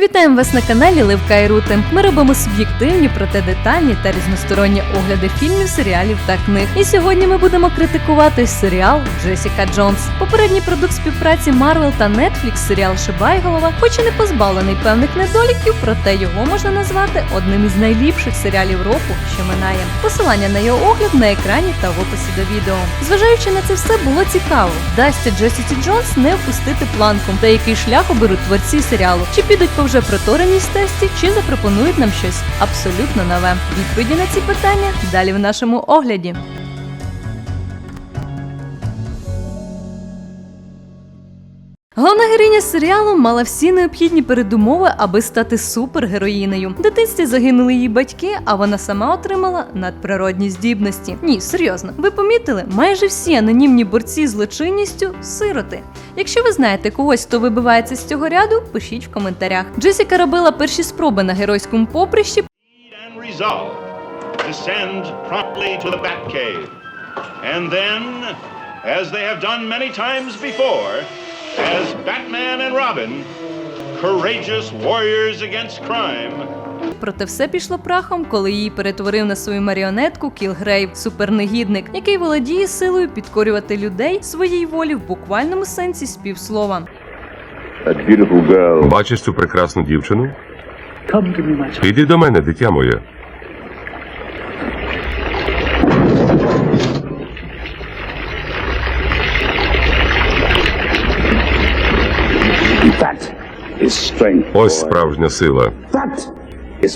Вітаємо вас на каналі Ливка і Рути. Ми робимо суб'єктивні, проте детальні та різносторонні огляди фільмів, серіалів та книг. І сьогодні ми будемо критикувати серіал Джесіка Джонс. Попередній продукт співпраці Марвел та Netflix серіал Шибайголова, хоч і не позбавлений певних недоліків, проте його можна назвати одним із найліпших серіалів року, що минає. Посилання на його огляд на екрані та в описі до відео. Зважаючи на це все, було цікаво, вдасться Джесіці Джонс не впустити планку, та який шлях оберуть творці серіалу, чи підуть по вже протореність стесті, чи запропонують нам щось абсолютно нове. Відповіді на ці питання далі в нашому огляді. Головна героїня серіалу мала всі необхідні передумови, аби стати супергероїнею. В дитинстві загинули її батьки, а вона сама отримала надприродні здібності. Ні, серйозно, ви помітили, майже всі анонімні борці з злочинністю сироти. Якщо ви знаєте когось, хто вибивається з цього ряду, пишіть в коментарях. Джесіка робила перші спроби на геройському поприщі, and as they have done many times before, as Batman and Robin, courageous warriors against crime, Проте все пішло прахом, коли її перетворив на свою маріонетку Кілгрейв, супернегідник, який володіє силою підкорювати людей своїй волі в буквальному сенсі співслова. Бачиш цю прекрасну дівчину? Come to me, my child. Іди до мене, дитя моє. Ось справжня сила.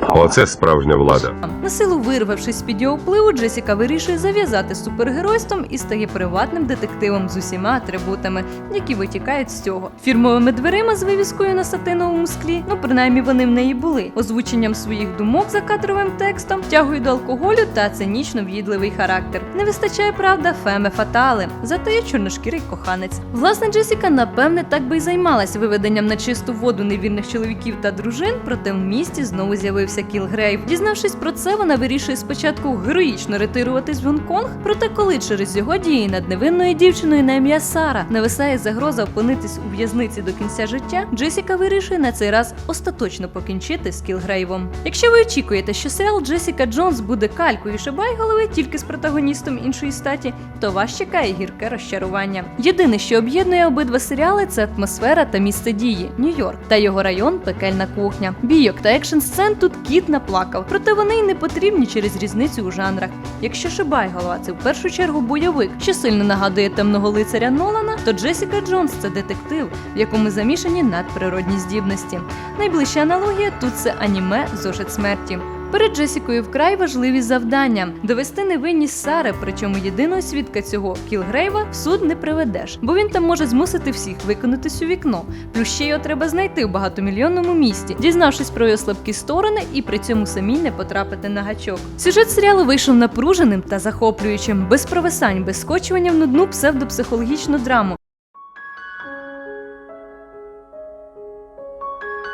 Оце справжня влада. На силу вирвавшись з під його впливу, Джесіка вирішує зав'язати з супергеройством і стає приватним детективом з усіма атрибутами, які витікають з цього. Фірмовими дверима з вивіскою на сатиновому склі, ну принаймні вони в неї були, озвученням своїх думок за кадровим текстом, тягою до алкоголю та цинічно в'їдливий характер. Не вистачає, правда, феме фатали, зате є чорношкірий коханець. Власне, Джесіка, напевне, так би й займалась виведенням на чисту воду невірних чоловіків та дружин, проте в місті знову з'явився Кілгрейв. Дізнавшись про це, вона вирішує спочатку героїчно ретируватись в Гонконг. Проте, коли через його дії над невинною дівчиною на ім'я Сара нависає загроза опинитись у в'язниці до кінця життя, Джесіка вирішує на цей раз остаточно покінчити з Кілгрейвом. Якщо ви очікуєте, що серіал Джесіка Джонс буде калькою Шибайголови тільки з протагоністом іншої статі, то вас чекає гірке розчарування. Єдине, що об'єднує обидва серіали, це атмосфера та місце дії Нью-Йорк та його район пекельна кухня. Бійок та екшн сцен тут кіт наплакав, проте вони й не потрібні через різницю у жанрах. Якщо Шибайголова це в першу чергу бойовик, що сильно нагадує темного лицаря Нолана, то Джесіка Джонс це детектив, в якому замішані надприродні здібності. Найближча аналогія тут це аніме Зошит смерті. Перед Джесікою вкрай важливі завдання довести невинність Сари, причому єдиного свідка цього Кілгрейва в суд не приведеш, бо він там може змусити всіх виконатись у вікно. Плюс ще його треба знайти в багатомільйонному місті, дізнавшись про його слабкі сторони і при цьому самій не потрапити на гачок. Сюжет серіалу вийшов напруженим та захоплюючим, без провисань, без скочування в нудну псевдопсихологічну драму.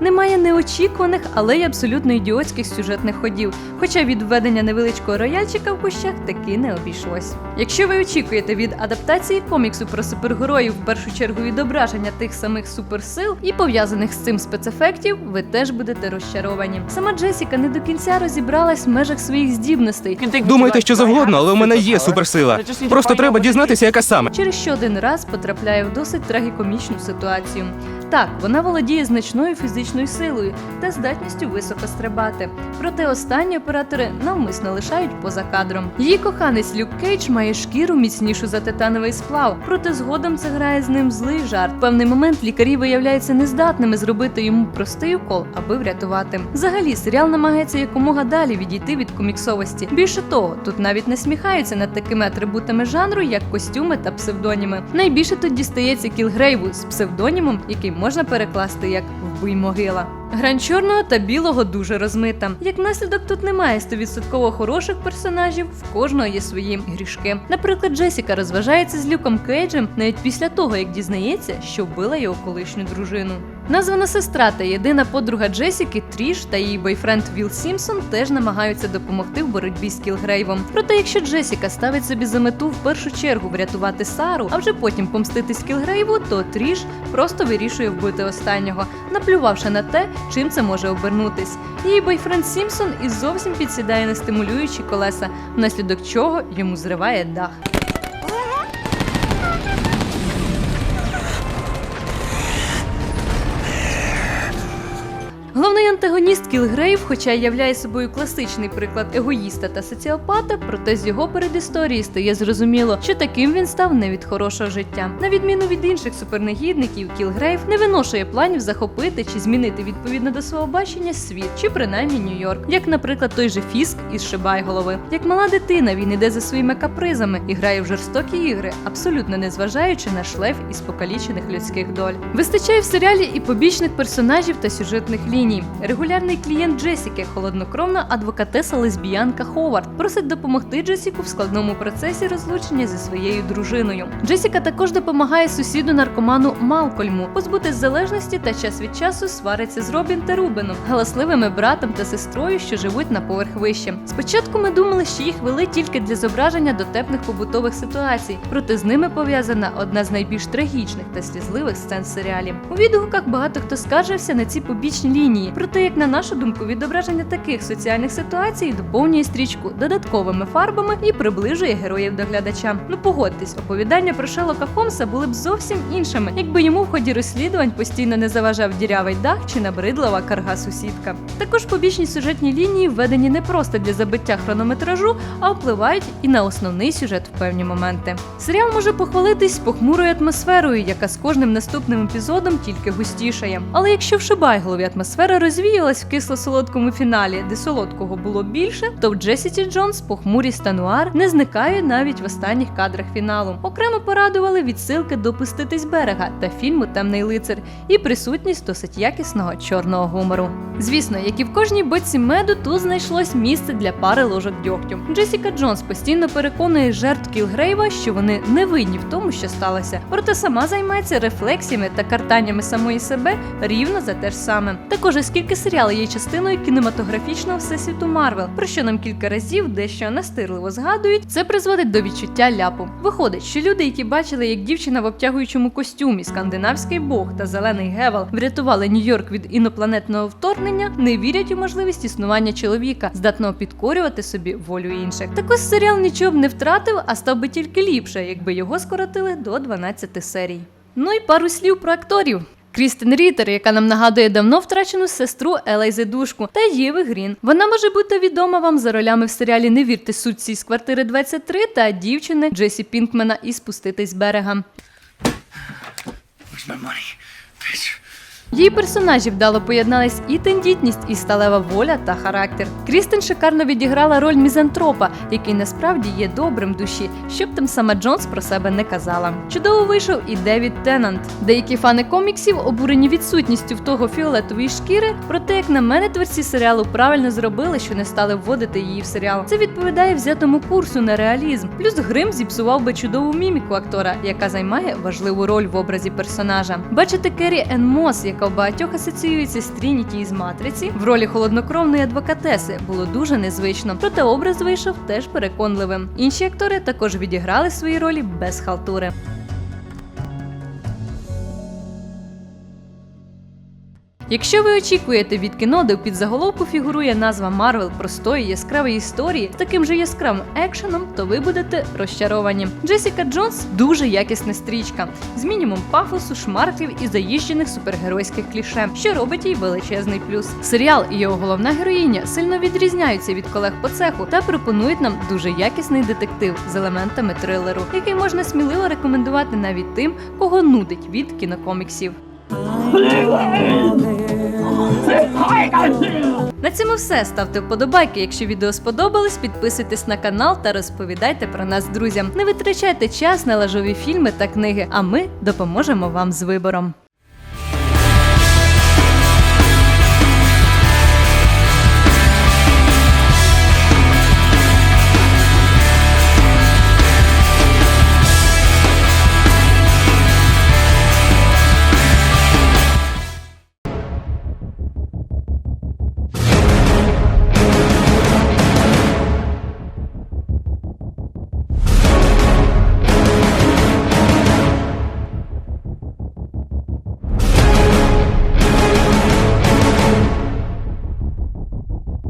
Немає неочікуваних, але й абсолютно ідіотських сюжетних ходів. Хоча від введення невеличкого рояльчика в кущах таки не обійшлось. Якщо ви очікуєте від адаптації коміксу про супергероїв в першу чергу відображення тих самих суперсил і пов'язаних з цим спецефектів, ви теж будете розчаровані. Сама Джесіка не до кінця розібралась в межах своїх здібностей. Думайте, що завгодно, але у мене є суперсила. Просто треба дізнатися, яка саме. через що один раз потрапляє в досить трагікомічну ситуацію. Так, вона володіє значною фізичною силою та здатністю високо стрибати. Проте останні оператори навмисно лишають поза кадром. Її коханець Люк Кейдж має шкіру міцнішу за титановий сплав, проте згодом це грає з ним злий жарт. Певний момент лікарі виявляються нездатними зробити йому простий укол, аби врятувати. Взагалі, серіал намагається якомога далі відійти від коміксовості. Більше того, тут навіть не сміхаються над такими атрибутами жанру, як костюми та псевдоніми. Найбільше тут дістається Кілгрейву з псевдонімом, який можна перекласти як вбий могила. Грань чорного та білого дуже розмита. Як наслідок, тут немає 100% хороших персонажів, в кожного є свої грішки. Наприклад, Джесіка розважається з Люком Кейджем навіть після того, як дізнається, що вбила його колишню дружину. Названа сестра та єдина подруга Джесіки Тріш та її бойфренд Вілл Сімпсон теж намагаються допомогти в боротьбі з Кілгрейвом. Проте, якщо Джесіка ставить собі за мету в першу чергу врятувати Сару, а вже потім помститись Кілгрейву, то Тріш просто вирішує вбити останнього, наплювавши на те, чим це може обернутись. Її бойфренд Сімпсон і зовсім підсідає на стимулюючі колеса, внаслідок чого йому зриває дах. Антагоніст Кілгрейв, хоча й являє собою класичний приклад егоїста та соціопата, проте з його передісторії стає зрозуміло, що таким він став не від хорошого життя. На відміну від інших супернегідників, Кілгрейв не виношує планів захопити чи змінити відповідно до свого бачення світ, чи принаймні Нью-Йорк, як, наприклад, той же Фіск із Шибайголови. Як мала дитина, він іде за своїми капризами і грає в жорстокі ігри, абсолютно не зважаючи на шлейф із покалічених людських доль. Вистачає в серіалі і побічних персонажів та сюжетних ліній. Регулярний клієнт Джесіки, холоднокровна адвокатеса лесбіянка Ховард, просить допомогти Джесіку в складному процесі розлучення зі своєю дружиною. Джесіка також допомагає сусіду наркоману Малкольму позбутись залежності та час від часу свариться з Робін та Рубеном, галасливими братом та сестрою, що живуть на поверх вище. Спочатку ми думали, що їх вели тільки для зображення дотепних побутових ситуацій, проте з ними пов'язана одна з найбільш трагічних та слізливих сцен в серіалі. У відгуках багато хто скаржився на ці побічні лінії. Проте, як на нашу думку, відображення таких соціальних ситуацій доповнює стрічку додатковими фарбами і приближує героїв до глядача. Ну погодьтесь, оповідання про Шерлока Холмса були б зовсім іншими, якби йому в ході розслідувань постійно не заважав дірявий дах чи набридлива карга сусідка. Також побічні сюжетні лінії введені не просто для забиття хронометражу, а впливають і на основний сюжет в певні моменти. Серіал може похвалитись похмурою атмосферою, яка з кожним наступним епізодом тільки густішає. Але якщо в Шибайголові атмосфера розвіялась в кисло-солодкому фіналі, де солодкого було більше, то в Джесіті Джонс похмурість та нуар не зникає навіть в останніх кадрах фіналу. Окремо порадували відсилки до «Пуститись берега та фільму Темний лицар і присутність досить якісного чорного гумору. Звісно, як і в кожній бочці меду, тут знайшлось місце для пари ложок дьогтю. Джесіка Джонс постійно переконує жертв Кілгрейва, що вони не винні в тому, що сталося, проте сама займається рефлексіями та картаннями самої себе рівно за те ж саме. Також оскільки серіали є частиною кінематографічного всесвіту Марвел, про що нам кілька разів дещо настирливо згадують, це призводить до відчуття ляпу. Виходить, що люди, які бачили, як дівчина в обтягуючому костюмі, скандинавський бог та зелений гевел врятували Нью-Йорк від інопланетного вторгнення, не вірять у можливість існування чоловіка, здатного підкорювати собі волю інших. Також серіал нічого б не втратив, а став би тільки ліпше, якби його скоротили до 12 серій. Ну і пару слів про акторів. Крістен Рітер, яка нам нагадує давно втрачену сестру Елайзи Душку та Єви Грін. Вона може бути відома вам за ролями в серіалі Не вірте сутці з квартири 23 та дівчини Джесі Пінкмена і Спуститись з берега. Її персонажі вдало поєднались і тендітність, і сталева воля та характер. Крістен шикарно відіграла роль мізантропа, який насправді є добрим душі, щоб там сама Джонс про себе не казала. Чудово вийшов і Девід Теннант. Деякі фани коміксів обурені відсутністю в того фіолетової шкіри. Проте, як на мене, творці серіалу правильно зробили, що не стали вводити її в серіал. Це відповідає взятому курсу на реалізм. Плюс грим зіпсував би чудову міміку актора, яка займає важливу роль в образі персонажа. Бачите Керрі Енн Мос, яка в багатьох асоціюється з Трініті із матриці, в ролі холоднокровної адвокатеси було дуже незвично. Проте образ вийшов теж переконливим. Інші актори також відіграли свої ролі без халтури. Якщо ви очікуєте від кіно, де в підзаголовку фігурує назва Марвел простої яскравої історії з таким же яскравим екшеном, то ви будете розчаровані. Джесіка Джонс дуже якісна стрічка, з мінімум пафосу, шмарклів і заїжджених супергеройських кліше, що робить їй величезний плюс. Серіал і його головна героїня сильно відрізняються від колег по цеху та пропонують нам дуже якісний детектив з елементами трилеру, який можна сміливо рекомендувати навіть тим, кого нудить від кінокоміксів. На цьому все. Ставте вподобайки. Якщо відео сподобалось, підписуйтесь на канал та розповідайте про нас друзям. Не витрачайте час на лажові фільми та книги, а ми допоможемо вам з вибором.